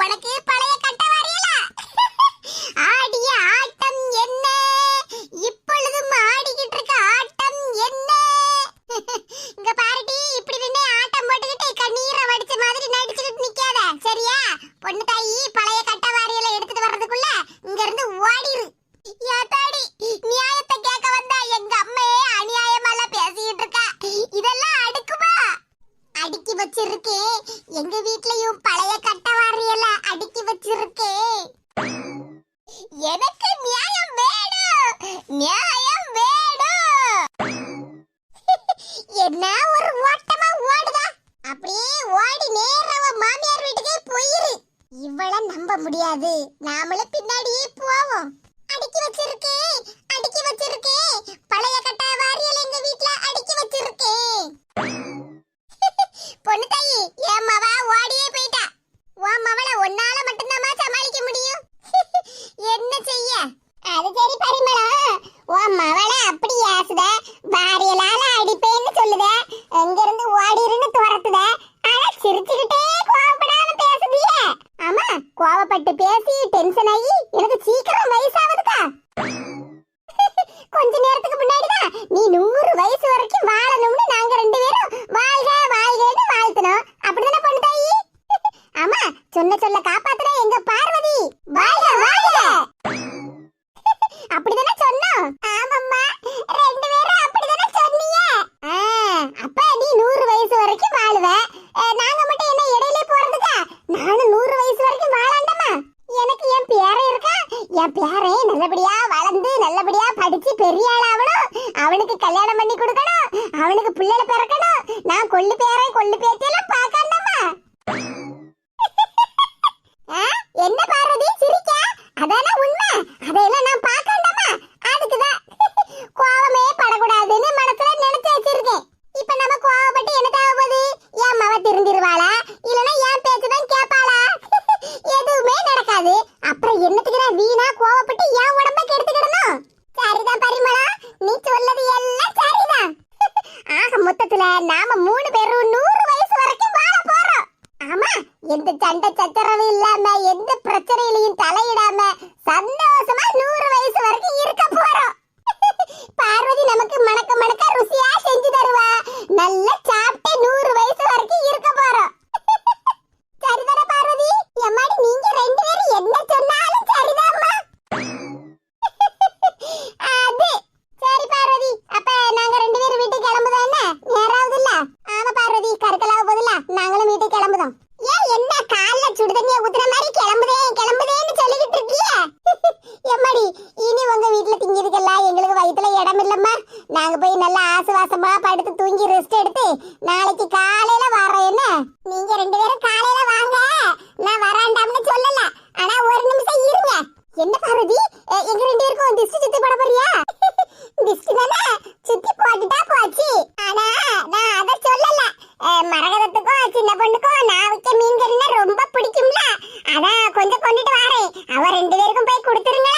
உனக்கே முடியாது. நாமளும் பின்னாடியே எட்டு பேசி டென்ஷன் ஆகி கொடுக்கணும் அவனுக்கு கல்யாணம் பண்ணி கொடுக்கணும். அவனுக்கு பிள்ளைல பிறக்கணும். நான் கொள்ளு பேரை கொள்ளு பேத்தியெல்லாம் பார்க்கணுமா? என்ன பாரதி சிரிக்க? அதான உண்மை. அதையெல்லாம் நான் சண்டை சச்சரவு இல்லாம எந்த பிரச்சனையிலையும் தலையிடாம சந்தோஷமா நூறு வயசு வரைக்கும் இருக்க போறோம். பார்வதி நமக்கு மணக்க மணக்க ருசியா செஞ்சு தருவா. நல்ல அம்மா நாங்க போய் நல்லா ஆசுவாசமா படுத்து தூங்கி ரெஸ்ட் எடுத்து நாளைக்கு காலையில வரோம் என்ன? நீங்க ரெண்டு பேரும் காலையில வாங்க. நான் வராண்டாம்னு சொல்லல. ஆனா ஒரு நிமிஷம் இருங்க. என்ன பார்வதி? எங்க ரெண்டு பேருக்கும் திஸ்டி சுத்தி பட போறியா? ரொம்ப பிடிக்கும்ல. அதான் கொண்டுட்டு வரேன். அவ ரெண்டு பேருக்கும் போய் கொடுத்துருங்களா?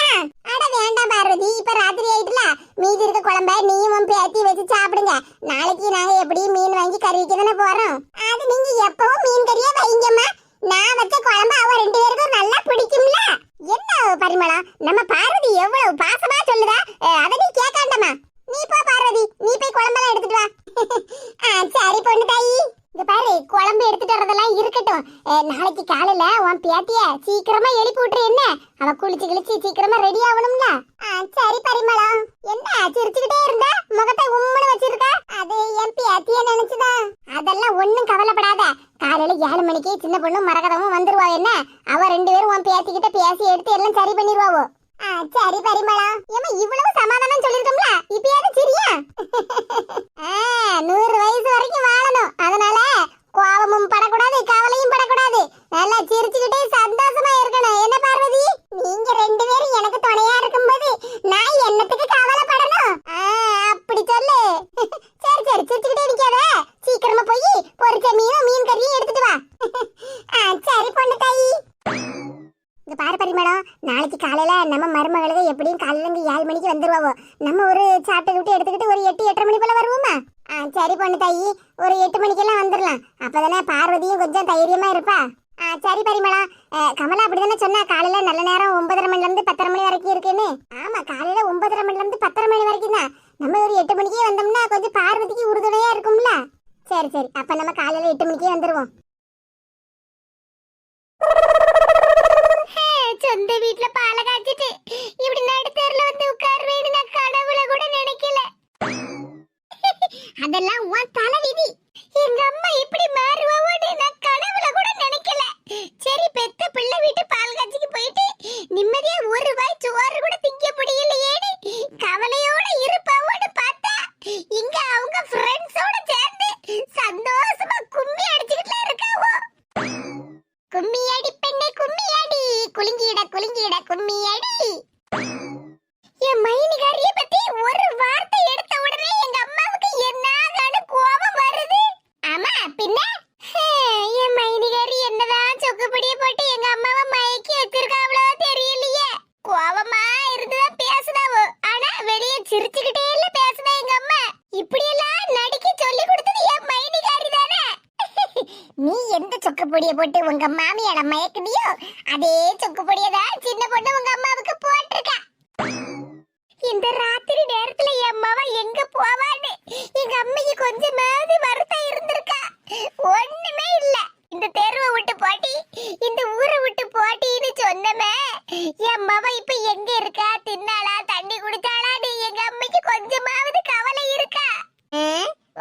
அட வேண்டாம் பார்வதி. இப்ப ராத்திரி ஆயிட்டுல. மீதி இருக்க குழம்ப நீயும் பேத்தி வச்சு சாப்பிடுங்க. நாளைக்கு நாங்க எப்படியும் மீன் வாங்கி கறி வைக்க போறோம். அது நீங்க எப்பவும் மீன் கறியே வைங்கம்மா. நான் பரிமளா கமலா அப்படிதானே சொன்னா? காலையில நல்ல நேரம் ஒன்பதரை மணில இருந்து பத்தரை மணி வரைக்கும் இருக்குன்னு. ஆமா காலையில ஒன்பதரை மணில இருந்து பத்தரை மணி வரைக்கும் தான். நம்ம ஒரு எட்டு மணிக்கே வந்தோம்னா கொஞ்சம் பார்வதிக்கு உறுதுணையா இருக்கும்ல? சரி சரி. அப்ப நம்ம காலையில எட்டு மணிக்கே வந்துருவோம். சொந்த வீட்ல பால காய்ச்சிட்டு இப்படி நடுத்தர்ல வந்து உட்காருவேன்னு நான் கடவுளை கூட நினைக்கல. அதெல்லாம் உன் தலைவிதி. எங்க அம்மா இப்படி மாறுவாவோன்னு நான் கனவுல கூட நினைக்கல. சரி பெத்த பிள்ளை வீட்டு பால் காட்சிக்கு போயிட்டு நிம்மதியா ஒரு வாய் சோறு கூட திங்க முடியலையேன்னு கவலையோட இருப்பாவோன்னு பார்த்து இங்க அவங்க ஃப்ரெண்ட்ஸோட சேர்ந்து சந்தோஷமா கும்மி அடிச்சுக்கிட்டு இருக்காவோ கும்மியடி பெண்ணே கும்மியடி குலுங்கிட குலுங்கிட கும்மியடி என் மைனிகாரிய பத்தி ஒரு வார்த்தை எடுத்த உடனே எங்க அம்மாவுக்கு என்னதான கோபம் வருது ஆமா பின்ன ஹே, என் மைனிகாரி என்னதான் சொக்குப்படிய போட்டு எங்க அம்மாவை மயக்கி வச்சிருக்காவளோ தெரியலையே கோபமா இருந்துதான் பேசுதாவோ ஆனா வெளியே சிரிச்சுக்கிட்டே இல்ல பேசுதா எங்க அம்மா இப்படி எல்லாம் நடிக்க சொல்லி கொடுத்தது என் மைனிகாரி தானே நீ எந்த சொக்கு பொடிய போட்டு உங்க கேக்குதியோ அதே சொக்கு பொடிய தான் சின்ன பொண்ணு உங்க அம்மாவுக்கு போட்டிருக்கா. இந்த ராத்திரி நேரத்துல என் அம்மாவா எங்க போவான்னு? எங்க அம்மைக்கு கொஞ்சமாவது வருத்தம் இருந்திருக்கா. ஒண்ணுமே இல்ல. இந்த தெருவை விட்டு போட்டி இந்த ஊரை விட்டு போட்டின்னு சொன்னமே. என் அம்மாவா இப்ப எங்க இருக்கா? தின்னாளா? தண்ணி குடிச்சாளான்னு எங்க அம்மைக்கு கொஞ்சமாவது கவலை இருக்கா?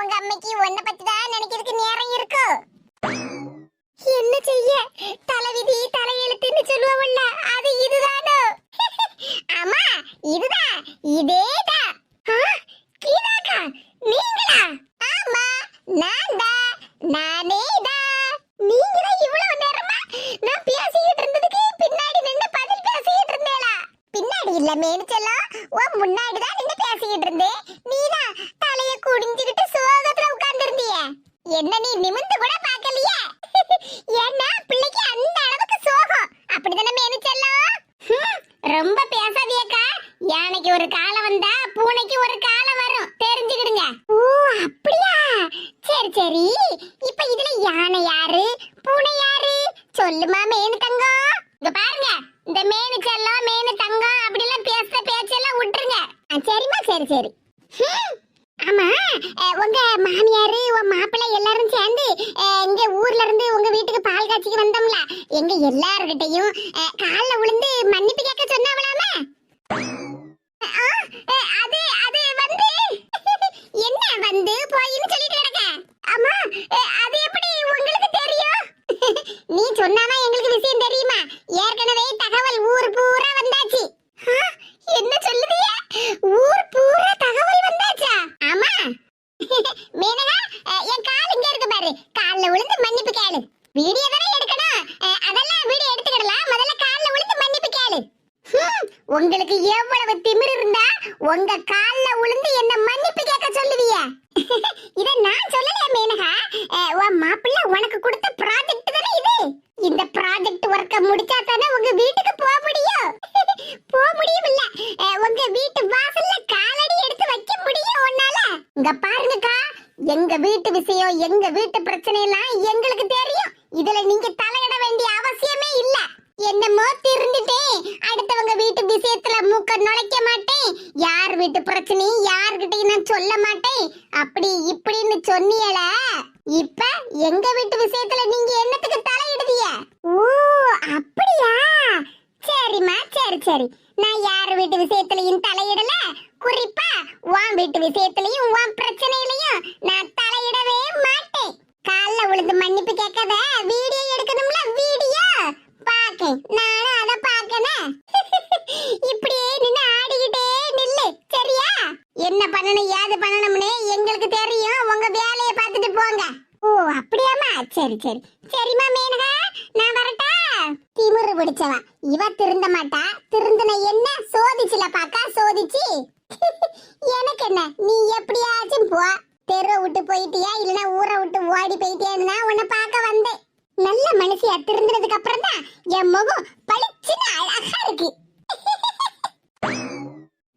உங்க அம்மைக்கு உன்னை பத்தி தான் நினைக்கிறதுக்கு நேரம் இருக்கும் என்ன செய்ய? தலைவிதி தலையெழுத்துன்னு சொல்லுவோம்ல அது இதுதானோ? ஆமா இதுதான் இதேதான் ஆ, கீதாக்கா நீங்களா ஆமா நான் தான் நானே தான் நீங்க தான் இவ்வளவு நேரமா நான் பேசிக்கிட்டு இருந்ததுக்கு பின்னாடி நின்னு பதில் பேசிக்கிட்டு இருந்தேளா பின்னாடி இல்ல மேனிச்செல்லாம் உன் முன்னாடி தான் நின்னு பேசிக்கிட்டு இருந்தேன் நீதான் தலைய குடிஞ்சுக்கிட்டு சோகத்துல உட்கார்ந்து இருந்திய என்ன நீ நிமிந்து கூட பார்க்கலையே ஏன்னா பிள்ளைக்கு அந்த அளவுக்கு சோகம் அப்படிதானே மேனிச்செல்லாம் ஹம், ரொம்ப பேசாதியக்கா யானைக்கு ஒரு காலம் வந்தா பூனைக்கு ஒரு காலம் வரும் தெரிஞ்சுக்கிடுங்க ஓ அப்படியா சரி சரி இப்ப இதுல யானை யாரு பூனை யாரு சொல்லுமா மேனு தங்கம் இங்க பாருங்க இந்த மேனு செல்லம் மேனு தங்கம் அப்படி எல்லாம் பேசுற பேச்செல்லாம் விட்டுருங்க. சரிம்மா சரி சரி. ஆமா உங்க மாமியாரு உன் மாப்பிள்ளை எல்லாரும் சேர்ந்து இங்க ஊர்ல இருந்து உங்க வீட்டுக்கு பால் காய்ச்சிக்கு வந்தோம்ல. எங்க எல்லார்கிட்டயும் கால விழுந்து மன்னிப்பு கேட்க சொன்னாவலாமே அது அது வந்து என்ன வந்து போயின்னு சொல்லிட்டு கிடக்க? ஆமா அது எப்படி உங்களுக்கு தெரியும்? நீ சொன்னாமா எங்களுக்கு விஷயம் தெரியுமா? ஏற்கனவே தகவல் ஊர் பூரா வந்தாச்சு. என்ன சொல்லுதிய ஊர் பூரா தகவல் வந்தாச்சா? ஆமா. மேனகா என் கால் இங்க இருக்கு பாரு. கால்ல விழுந்து மன்னிப்பு கேளு. வீடியோ தானே எடுக்கணும்? அதெல்லாம் வீடியோ எடுத்துக்கிடலாம். முதல்ல கால்ல விழுந்து மன்னிப்பு கேளு. உங்களுக்கு எவ்வளவு திமிர் இருந்தா உங்க கால்ல விழுந்து என்ன மன்னிப்பு கேட்க சொல்லுவிய இத நான் சொல்லலையா மேனகா அஹ், உன் மாப்பிள்ள உனக்கு கொடுத்த ப்ராஜெக்ட் தானே இது இந்த ப்ராஜெக்ட் ஒர்க்க முடிச்சா தானே உங்க வீட்டுக்கு போக முடியும் போக முடியும் இல்ல அஹ், உங்க வீட்டு வாசல்ல காலடி எடுத்து வைக்க முடியும் உன்னால இங்க பாருங்கக்கா எங்க வீட்டு விஷயம் எங்க வீட்டு பிரச்சனை எல்லாம் எங்களுக்கு தெரியும் இதுல நீங்க தலையிட வேண்டிய அவசியமே இல்ல என்னமோ திருந்துட்டேன் அடுத்தவங்க வீட்டு விஷயத்துல நுழைக்க மாட்டேன். யார் வீட்டு பிரச்சனையும் யார்கிட்டயும் நான் சொல்ல மாட்டேன். அப்படி இப்படின்னு சொன்னியல. இப்ப எங்க வீட்டு விஷயத்துல நீங்க என்னத்துக்கு தலையிடுதிய ஓ அப்படியா? சரிம்மா சரி சரி. நான் யார் வீட்டு விஷயத்துலயும் தலையிடல. குறிப்பா உன் வீட்டு விஷயத்துலயும் உன் பிரச்சனையிலயும் நான் தலையிடவே மாட்டேன். கால்ல விழுந்து மன்னிப்பு கேட்காத வீடியோ எடுக்கணும்ல வீடியோ. பாக்கேன். நானும் அதை பாக்கணும் இப்படியே நின்னு ஆடிக்கிட்டே நில்லு சரியா? என்ன பண்ணணும் ஏது பண்ணணும்னு எங்களுக்கு தெரியும். உங்க வேலையை பார்த்துட்டு போங்க. ஓ அப்படியாம்மா? சரி சரி. சரிம்மா மேனகா நான் வரட்டா? திமிரு பிடிச்சவா. இவ திருந்த மாட்டா. திருந்தின என்ன? சோதிச்சுல பாக்கா சோதிச்சு. எனக்கு என்ன? நீ எப்படியாச்சும் போ. தெருவை விட்டு போயிட்டியா? இல்லனா ஊரை விட்டு ஓடி போயிட்டியான்னு உன்னை பார்க்க வந்தேன். நல்ல மனுஷியா திருந்தினதுக்கு அப்புறம் தான் என் முகம் பளிச்சுன்னு அழகா இருக்கு.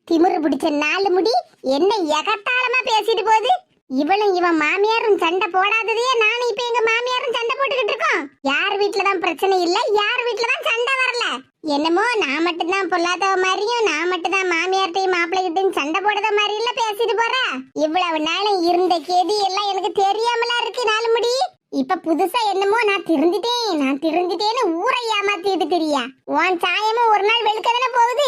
திமிரு பிடிச்ச நாலு முடி என்ன எகத்தாளமா பேசிட்டு போகுது? இவளும் இவன் மாமியாரும் சண்டை போடாததையே நானும் இப்ப எங்க மாமியாரும் சண்டை போட்டுக்கிட்டு இருக்கோம். யார் வீட்டுலதான் பிரச்சனை இல்ல யார் வீட்டுலதான் சண்டை வரல. என்னமோ நான் மட்டும் தான் பொல்லாதவ மாதிரியும் நான் மட்டும் தான் மாமியார்ட்டையும் மாப்பிள்ளைகிட்டையும் சண்டை போடாத மாதிரி இல்ல பேசிட்டு போற. இவ்வளவு நாளும் இருந்த கேதி எல்லாம் எனக்கு தெரியாமலா இருக்கு நாலு முடி. இப்ப புதுசா என்னமோ நான் திருந்திட்டேன் நான் திருந்திட்டேன்னு ஊரை ஏமாத்திட்டு தெரியா? உன் சாயமும் ஒரு நாள் வெளுக்கதானே போகுது?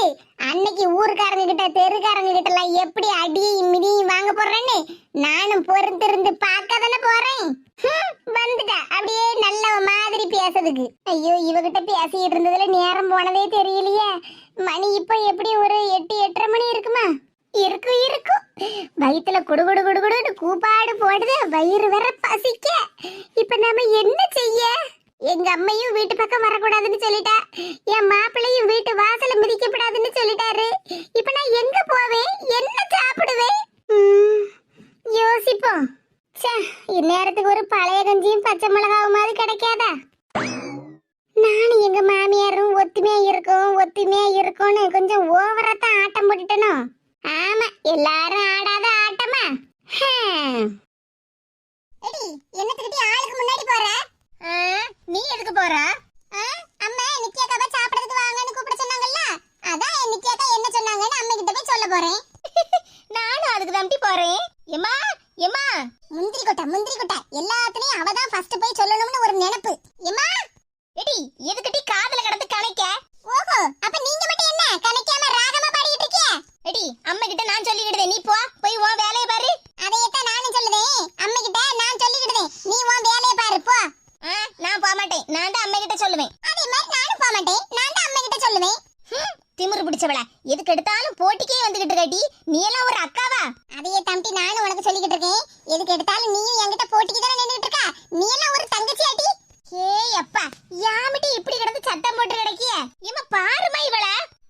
அன்னைக்கு ஊருக்காரங்க கிட்ட தெருக்காரங்க கிட்ட எல்லாம் எப்படி அடியும் மினியும் வாங்க போறேன்னு நானும் பொறுத்திருந்து பார்க்க தானே போறேன்? வந்துட்டா. அப்படியே நல்ல மாதிரி பேசுறதுக்கு. ஐயோ இவகிட்ட பேசிட்டு இருந்ததுல நேரம் போனதே தெரியலையே. மணி இப்ப எப்படி ஒரு எட்டு எட்டரை மணி இருக்குமா? இருக்கும் இருக்கும் வயிற்றுல குடுகுடு குடு கூப்பாடு போடுது வயிறு வர பசிக்க. இப்ப நாம என்ன செய்ய? எங்க அம்மையும் வீட்டு பக்கம் வரக்கூடாதுன்னு சொல்லிட்டா. என் மாப்பிள்ளையும் வீட்டு வாசல மிதிக்கப்படாதுன்னு சொல்லிட்டாரு. இப்ப நான் எங்க போவேன்? என்ன சாப்பிடுவேன்? யோசிப்போம். இந்நேரத்துக்கு ஒரு பழைய கஞ்சியும் பச்சை மிளகாவுமாவது கிடைக்காதா. நானும் எங்க மாமியாரும் ஒத்துமையா இருக்கும் ஒத்துமையா இருக்கும்னு கொஞ்சம் ஓவரா தான் ஆட்டம் போட்டுட்டனும் ஆமா எல்லாரும் ஆடாத ஆட்டமா? எடி என்ன திருப்பி ஆளுக்கு முன்னாடி போற? நீ எதுக்கு போற? அம்மா நித்யாக்காவை சாப்பிடறதுக்கு வாங்கன்னு கூப்பிட சொன்னாங்கல்ல? அதான் நித்யாக்கா என்ன சொன்னாங்கன்னு அம்மா கிட்ட போய் சொல்ல போறேன் நானும் அதுக்கு தாண்டி போறேன் எம்மா எம்மா முந்திரி கொட்டை முந்திரி கொட்டை எல்லாத்துலயும் அவ தான் ஃபர்ஸ்ட் போய் சொல்லணும்னு ஒரு நினைப்பு எம்மா எடி எதுக்கிட்டி காதுல கடந்து கணைக்க ஓஹோ அப்ப நீங்க மட்டும் என்ன கணைக்காம ராகமா பாடிட்டு இருக்கிய எடி அம்மா கிட்ட நான் சொல்லிக்கிட்டேன் நீ போ போய் உன் வேலைய பாரு அதையத்தான் நானும் சொல்லுதேன் அம்மா கிட்ட நான் சொல்லிக்கிட்டேன் நீ உன் வேலைய பாரு போ நான் போக மாட்டேன் நான் தான் அம்மா கிட்ட சொல்லுவேன் அதே மாதிரி நானும் போக மாட்டேன் நான் தான் அம்மா கிட்ட சொல்லுவேன் திமிரு பிடிச்சவள எதுக்கு எடுத்தாலும் போட்டிக்கே வந்துகிட்டு இருக்காட்டி நீ எல்லாம் ஒரு அக்காவா அதையே தம்பி நானும் உனக்கு சொல்லிக்கிட்டு இருக்கேன் எதுக்கு எடுத்தாலும் நீயும் என்கிட்ட போட்டிக்கு தானே நின்றுட்டு இருக்கா? நீ எல்லாம் ஒரு தங்கச்சியாட்டி ஏய் அப்பா யாமிட்டி இப்படி கிடந்து சத்தம் போட்டு கிடக்கிய இவ பாருமா இவள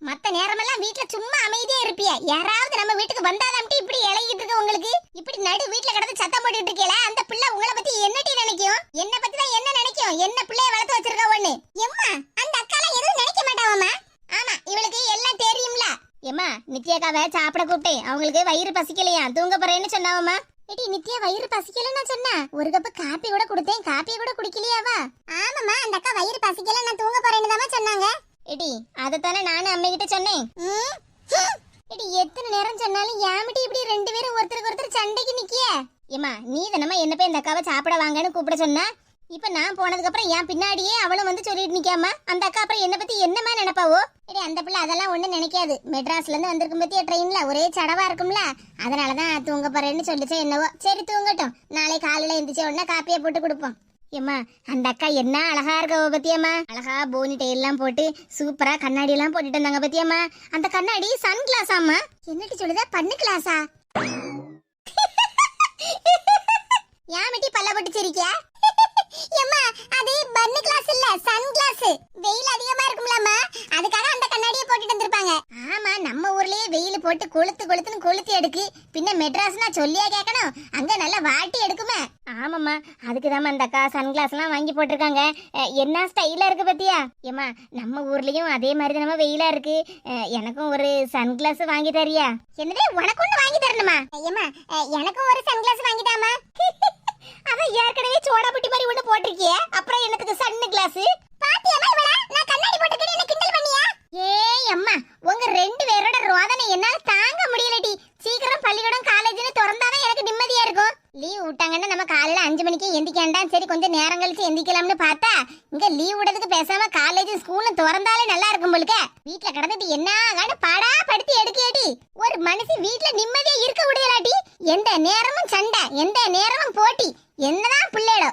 மத்த நேரமெல்லாம் வீட்ல சும்மா அமைதியா இருப்பிய யாராவது நம்ம வீட்டுக்கு வந்தாதாம்ட்டி இப்படி இழகிட்டு இருக்கு உங்களுக்கு இப்படி நடு வீட்ல கிடந்து சத்தம் போட்டுட்டு இருக்கீல அந்த பிள்ளை உங்களை பத்தி என்னட்டி நினைக்கும் என்ன பத்தி தான் என்ன நினைக்கும் என்ன பிள்ளைய வளர்த்து வச்சிருக்கா ஒண்ணு எம்மா அந்த அக்காலாம் எதுவும் நினைக்க மாட்டாவாமா ஆமா இவளுக்கு எல்லாம் தெரியும்ல ஏமா நித்யாக்காவை சாப்பிட கூப்பிட்டேன் அவங்களுக்கு வயிறு பசிக்கலையா? தூங்க போறேன்னு சொன்னாவம்மா. ஏடி நித்யா வயிறு பசிக்கலன்னு சொன்னா ஒரு கப் காப்பி கூட கொடுத்தேன். காப்பி கூட குடிக்கலையாவா? ஆமாம்மா அந்த அக்கா வயிறு பசிக்கல நான் தூங்க போறேன்னு தான் சொன்னாங்க. ஏடி அதைத்தானே நானும் அம்மை கிட்ட சொன்னேன் ஏடி எத்தனை நேரம் சொன்னாலும் ஏமிட்டி இப்படி ரெண்டு பேரும் ஒருத்தருக்கு ஒருத்தர் சண்டைக்கு நிக்கிய? ஏமா நீ தானம்மா என்ன போய் இந்த அக்காவை சாப்பிட வாங்கன்னு கூப்பிட சொன்னா? இப்ப நான் போனதுக்கு அப்புறம் என் பின்னாடியே அவளும் வந்து சொல்லிட்டு நிக்காம அந்த அக்கா அப்புறம் என்ன பத்தி என்னமா நினைப்பாவோ? சரி அந்த பிள்ளை அதெல்லாம் ஒண்ணு நினைக்காது. மெட்ராஸ்ல இருந்து வந்திருக்கும் பத்தியா ட்ரெயின்ல ஒரே சடவா இருக்கும்ல. அதனாலதான் தூங்க போறேன்னு சொல்லிச்சே என்னவோ. சரி தூங்கட்டும். நாளை காலையில எந்திரிச்ச உடனே காப்பியை போட்டு கொடுப்போம். ஏம்மா அந்த அக்கா என்ன அழகா இருக்கவ பத்தியம்மா? அழகா போனி எல்லாம் போட்டு சூப்பரா கண்ணாடி எல்லாம் போட்டுட்டு இருந்தாங்க பத்தியம்மா? அந்த கண்ணாடி சன் கிளாஸாம்மா என்னட்டு சொல்லுதா? பண்ணு கிளாஸா ஏன் யாமிட்டி பல்ல போட்டு சிரிக்கியா ஏம்மா அது பன்னு கிளாஸ் இல்ல சன் கிளாஸ் வெயில் அதிகமா இருக்கும்லமா அதுக்காக அந்த கண்ணாடியை போட்டுட்டு வந்திருப்பாங்க. ஆமா நம்ம ஊர்லயே வெயில் போட்டு கொளுத்து கொளுத்துன்னு கொளுத்தி எடுக்கு. பின்ன மெட்ராஸ்னா சொல்லியா கேட்கணும் அங்க நல்லா வாட்டி எடுக்குமே. ஆமாம்மா அதுக்கு தான் அந்த அக்கா சன் கிளாஸ்லாம் எல்லாம் வாங்கி போட்டிருக்காங்க. அஹ், என்ன ஸ்டைலா இருக்கு பத்தியா? ஏம்மா நம்ம ஊர்லயும் அதே மாதிரி நம்ம வெயிலா இருக்கு. எனக்கும் ஒரு சன் கிளாஸ் வாங்கி தரியா? என்னது உனக்கு ஒன்று வாங்கி தரணுமா? ஐயம்மா எனக்கும் ஒரு சன் கிளாஸ் வாங்கிட்டாமா அதான் ஏற்கனவே சோடா புட்டி மாதிரி ஒண்ணு போட்டிருக்கிய. அப்புறம் என்னத்துக்கு சன்னு கிளாஸ் பாத்தியம்மா இவள? நான் கண்ணாடி போட்டுக்கிறேன் என்ன கிண்டல் பண்ணியா ஏய் அம்மா உங்க ரெண்டு பேரோட ரோதனை என்னால தாங்க முடியலடி சீக்கிரம் பள்ளிக்கூடம் காலேஜ்னு திறந்தாதான் எனக்கு நிம்மதியா இருக்கும் லீவ் விட்டாங்கன்னா நம்ம காலையில அஞ்சு மணிக்கு எந்திக்காண்டாம் சரி கொஞ்சம் நேரம் கழிச்சு எந்திக்கலாம்னு பார்த்தா இங்க லீவ் விடுறதுக்கு பேசாம காலேஜ் ஸ்கூலும் திறந்தாலே நல்லா இருக்கும் போலுக்க வீட்ல கிடந்துட்டு என்ன ஆகான்னு பாடா படுத்தி எடுக்கேடி ஒரு மனுஷி வீட்ல நிம்மதியா இருக்க முடியலாட்டி எந்த நேரமும் சண்டை எந்த நேரமும் போட்டி என்னதான் பிள்ளைடோ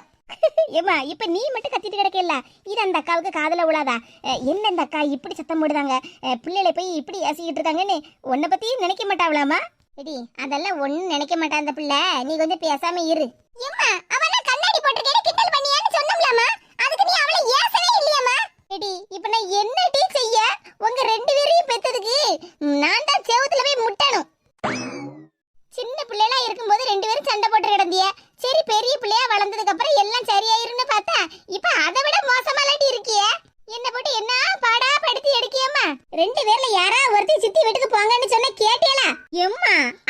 ஏமா இப்ப நீ மட்டும் கத்திட்டு கிடக்கல இது அந்த அக்காவுக்கு காதுல விழாதா அஹ், என்ன இந்த அக்கா இப்படி சத்தம் போடுதாங்க அஹ், பிள்ளைகளை போய் இப்படி ஏசிக்கிட்டு இருக்காங்கன்னு உன்னை பத்தி நினைக்க மாட்டாவலாமா எடி அதெல்லாம் ஒண்ணும் நினைக்க மாட்டா அந்த பிள்ளை நீ கொஞ்சம் பேசாம இரு. ஏம்மா அவன கண்ணாடி போட்டுக்கே கிண்டல் பண்ணியான்னு சொன்னோம்லாமா அதுக்கு நீ அவளை ஏசவே இல்லையாமா எடி இப்ப நான் என்ன டீ செய்ய? உங்க ரெண்டு பேரையும் பெத்ததுக்கு நான் தான் செவுத்துல போய் முட்டணும். சின்ன பிள்ளைகளா இருக்கும்போது ரெண்டு பேரும் சண்டை போட்டு கிடந்திய. சரி பெரிய பிள்ளையா வளர்ந்ததுக்கு அப்புறம் எல்லாம் சரியாயிருன்னு பார்த்தா இப்ப அதை விட மோசமாலாட்டி இருக்கியே. என்ன போட்டு என்ன பாடா படுத்தி எடுக்கியம்மா ரெண்டு பேர்ல யாரா ஒருத்தி சித்தி வீட்டுக்கு போங்கன்னு சொன்ன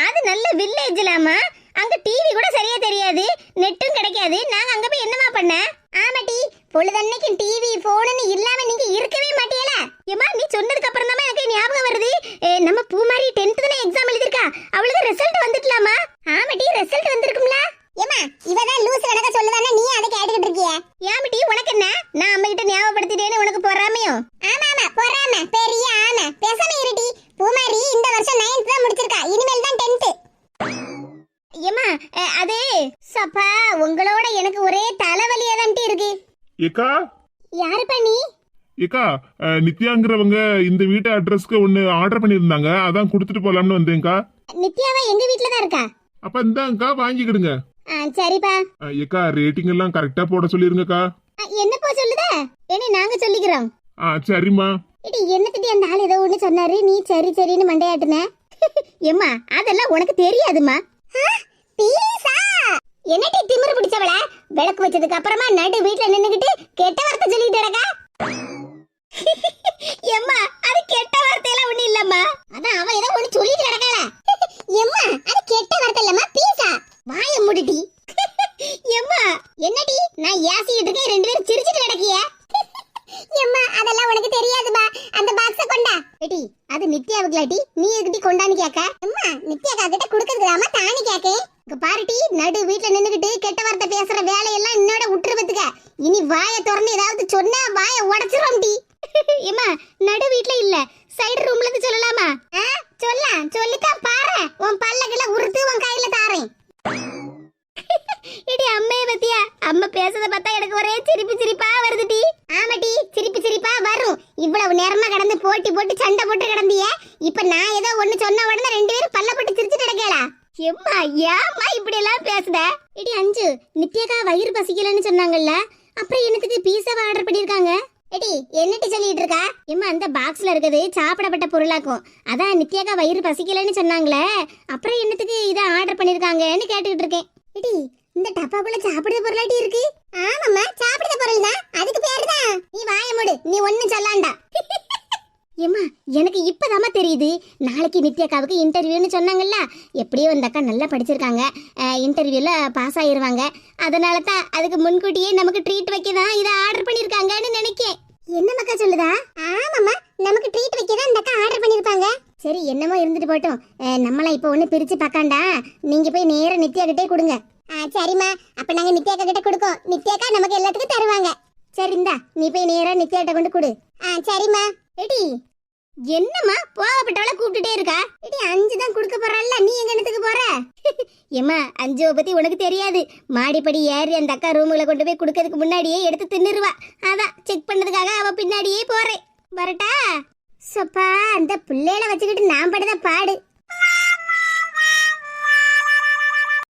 அது நல்ல வில்லேஜ்லாமா அங்க டிவி கூட சரியா தெரியாது நெட்டும் கிடைக்காது. நாங்க அங்க போய் என்னமா பண்ண? ஆமாட்டி பொழுதன்னைக்கு டிவி போனுன்னு இல்லாம நீங்க இருக்கவே மாட்டீங்களா ஏமா நீ சொன்னதுக்கு அப்புறம் தான் எனக்கு ஞாபகம் வருது ஏ, நம்ம பூமாரி 10th தானே எக்ஸாம் எழுதிருக்கா அவளுக்கு ரிசல்ட் வந்துட்டலாமா ஆமாட்டி ரிசல்ட் வந்திருக்கும்ல ஏமா இவதான் லூஸ் கணக்க சொல்லுதானே நீ அதை கேட்டுக்கிட்டு இருக்கிய ஏமாட்டி உனக்கு என்ன நான் அம்மா கிட்ட ஞாபகப்படுத்திட்டேன்னு உனக்கு பொறாமையோ ஆமா ஆமா பொறாம பெரிய ஆமா பேசாம இருட்டி பூமாரி இந்த வருஷம் 9th தான் முடிச்சிருக்கா இனிமேல் தான் 10th ஏமா அது சப்பா உங்களோட எனக்கு ஒரே தலைவலியா தான் இருக்கு ஏக்கா யாருப்பா நீ ஏக்கா நித்யாங்கிறவங்க இந்த வீட்டு அட்ரஸ்க்கு ஒன்னு ஆர்டர் பண்ணியிருந்தாங்க. அதான் கொடுத்துட்டு போலாம்னு வந்தேன்க்கா நித்யாவா எங்க வீட்ல தான் இருக்கா? அப்ப இந்தாங்கக்கா வாங்கிக்கிடுங்க. சரிப்பா. ஏக்கா ரேட்டிங் எல்லாம் கரெக்டா போட சொல்லிருங்கக்கா. என்னப்பா சொல்லுத? ஏனி நாங்க சொல்லிக்கிறோம். ஆ சரிம்மா. இடி என்னத்திட்டி அந்த ஆள் ஏதோ ஒண்ணு சொன்னாரு? நீ சரி சரின்னு மண்டையாட்டுன. எம்மா அதெல்லாம் உனக்கு தெரியாதுமா? பீசா என்னடி திமிரு பிடிச்சவள? விளக்கு வச்சதுக்கு அப்புறமா நடு வீட்ல நின்னுகிட்டு கெட்ட வார்த்தை சொல்லிட்டு இருக்கா எம்மா அது கெட்ட வார்த்தையெல்லாம் ஒண்ணு இல்லம்மா. அதான் அவன் ஏதோ ஒண்ணு சொல்லிட்டு கிடக்கல எம்மா அது கெட்ட வார்த்தை இல்லம்மா பீசா வாய மூடிட்டி எம்மா. என்னடி நான் ஏசிட்டு இருக்கேன் ரெண்டு பேரும் சிரிச்சிட்டு கிடக்கிய? எம்மா அதெல்லாம் உனக்கு தெரியாதுமா அந்த பாக்ஸ கொண்டா? ஏடி அது நித்யாவுக்குலாட்டி நீ எதுக்கிட்டி கொண்டான்னு கேக்க அம்மா நித்யாக்கா கிட்ட குடுக்கறதுலாம தானி கேக்க இங்க பாருடி நடு வீட்ல நின்னுகிட்டு கெட்ட வார்த்தை பேசுற வேலையெல்லாம் இன்னோட விட்டுருவதுக்க இனி வாயை திறந்து ஏதாவது சொன்னா வாயை உடைச்சிரும் டி. ஏமா நடு வீட்ல இல்ல சைடு ரூம்ல இருந்து சொல்லலாமா? சொல்லலாம். சொல்லித்தான் பாரு உன் பல்லக்கில உருத்து உன் கையில தாரேன். இடி அம்மைய பத்தியா அம்மா பேசுறத பார்த்தா எனக்கு ஒரே சிரிப்பு சிரிப்பா வருதுடி ஆமாடி சிரிப்பு சிரிப்பா வரும். இவ்வளவு நேரமா கடந்து போட்டி போட்டு சண்டை போட்டு கிடந்திய. இப்ப நான் ஏதோ ஒண்ணு சொன்ன உடனே ரெண்டு பேரும் பல்ல போட்டு சிரிச்சுட்டு கிடக்கலா எம்மா ஏம்மா இப்படி எல்லாம் பேசுத? இடி அஞ்சு நித்யகா வயிறு பசிக்கலன்னு சொன்னாங்கல்ல அப்புறம் என்னத்துக்கு பீஸாவை ஆர்டர் பண்ணிருக்காங்க எடி என்னட்டி சொல்லிட்டு இருக்கா எம்மா அந்த பாக்ஸ்ல இருக்குது சாப்பிடப்பட்ட பொருளாக்கும். அதான் நித்யாக்கா வயிறு பசிக்கலன்னு சொன்னாங்களே அப்புறம் என்னத்துக்கு இதை ஆர்டர் பண்ணிருக்காங்கன்னு கேட்டுக்கிட்டு இருக்கேன் எடி இந்த டப்பாக்குள்ள சாப்பிடுற பொருளாட்டி இருக்கு? ஆமாம்மா சாப்பிடுற பொருள் தான் அதுக்கு பேரு தான் நீ வாய மூடு நீ ஒன்னும் சொல்லாண்டா. ஏம்மா எனக்கு இப்பதாம்மா தெரியுது. நாளைக்கு நித்யாக்காவுக்கு இன்டர்வியூன்னு சொன்னாங்கல்ல. எப்படியோ இந்த அக்கா நல்லா படிச்சிருக்காங்க. இன்டர்வியூல பாஸ் ஆயிருவாங்க. அதனால தான் அதுக்கு முன்கூட்டியே நமக்கு ட்ரீட் வைக்க தான் இதை ஆர்டர் பண்ணிருக்காங்கன்னு நினைக்கேன். என்ன மக்கா சொல்லுதா? ஆமாம்மா நமக்கு ட்ரீட் வைக்க தான் இந்த அக்கா ஆர்டர் பண்ணிருப்பாங்க. சரி என்னமோ இருந்துட்டு போட்டோம் நம்மளாம் இப்போ ஒண்ணு பிரிச்சு பார்க்காண்டா நீங்க போய் நேர நித்யா கிட்டே கொடுங்க சரிம்மா. அப்ப நாங்க நித்யாக்கா கிட்ட கொடுக்கோம். நித்யாக்கா நமக்கு எல்லாத்துக்கும் தருவாங்க. சரி இந்தா நீ போய் நேரா நித்யாட்ட கொண்டு கொடு. சரிம்மா. எடி என்னம்மா போகப்பட்டவள கூப்பிட்டுட்டே இருக்கா? எடி அஞ்சு தான் கொடுக்க போறல்ல நீ எங்க இடத்துக்கு போற? ஏம்மா அஞ்சுவை பத்தி உனக்கு தெரியாது. மாடிப்படி ஏறி அந்த அக்கா ரூமுல கொண்டு போய் கொடுக்கறதுக்கு முன்னாடியே எடுத்து தின்னுருவா. அதான் செக் பண்ணதுக்காக அவ பின்னாடியே போறேன் வரட்டா? சப்பா அந்த பிள்ளையில வச்சுக்கிட்டு நான் படுத பாடு.